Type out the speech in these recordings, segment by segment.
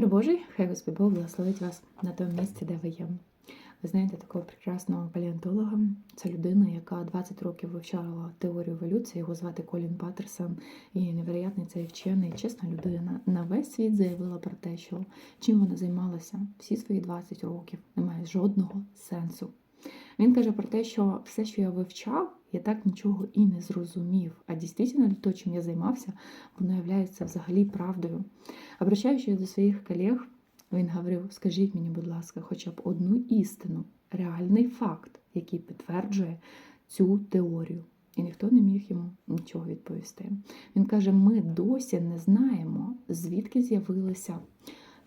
Мир Божий, хай Господь Бог благословить вас на тому місці, де ви є. Ви знаєте такого прекрасного палеонтолога. Це людина, яка 20 років вивчала теорію еволюції. Його звати Колін Паттерсон. І невероятний цей вчений, чесна людина. На весь світ заявила про те, що чим вона займалася всі свої 20 років, немає жодного сенсу. Він каже про те, що все, що я вивчав, я так нічого і не зрозумів. А дійсно, то, чим я займався, воно є взагалі правдою. Обращаючись до своїх колег, він говорив: скажіть мені, будь ласка, хоча б одну істину, реальний факт, який підтверджує цю теорію. І ніхто не міг йому нічого відповісти. Він каже: ми досі не знаємо, звідки з'явилися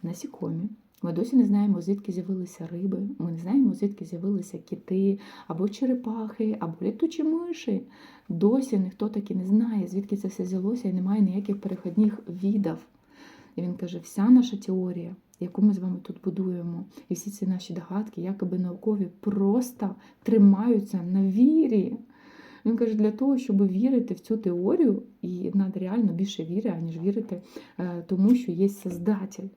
насікомі. Ми досі не знаємо, звідки з'явилися риби. Ми не знаємо, звідки з'явилися кити, або черепахи, або літучі миші. Досі ніхто таки не знає, звідки це все взялося, і немає ніяких перехідних відів. І він каже: вся наша теорія, яку ми з вами тут будуємо, і всі ці наші догадки, якоби наукові, просто тримаються на вірі. Він каже, для того, щоб вірити в цю теорію, і треба реально більше віри, аніж вірити е, тому, що є Создатель.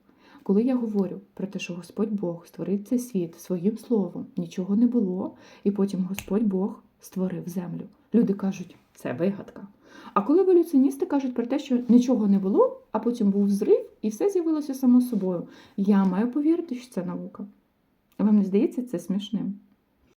Коли я говорю про те, що Господь Бог створив цей світ своїм словом, нічого не було, і потім Господь Бог створив землю. Люди кажуть, це вигадка. А коли еволюціоністи кажуть про те, що нічого не було, а потім був взрив, і все з'явилося само собою, я маю повірити, що це наука. Вам не здається це смішним?